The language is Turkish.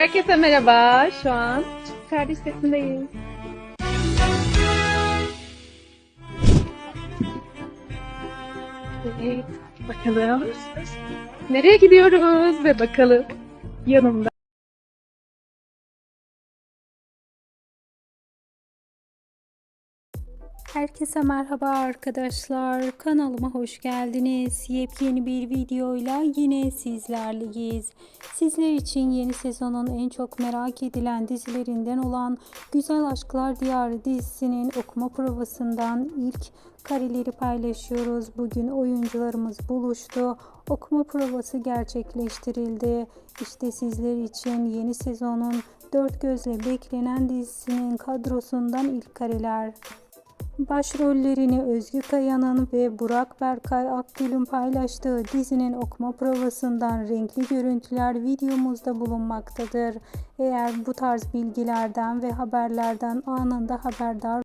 Herkese merhaba. Şu an kardeş sesindeyiz. Evet, bakalım. Nereye gidiyoruz ve bakalım. Yanımda. Herkese merhaba arkadaşlar. Kanalıma hoş geldiniz. Yepyeni bir videoyla yine sizlerleyiz. Sizler için yeni sezonun en çok merak edilen dizilerinden olan Güzel Aşklar Diyarı dizisinin okuma provasından ilk kareleri paylaşıyoruz. Bugün oyuncularımız buluştu. Okuma provası gerçekleştirildi. İşte sizler için yeni sezonun dört gözle beklenen dizisinin kadrosundan ilk kareler. Başrollerini Özgü Kaya'nın ve Burak Berkay Akgül'ün paylaştığı dizinin okuma provasından renkli görüntüler videomuzda bulunmaktadır. Eğer bu tarz bilgilerden ve haberlerden anında haberdar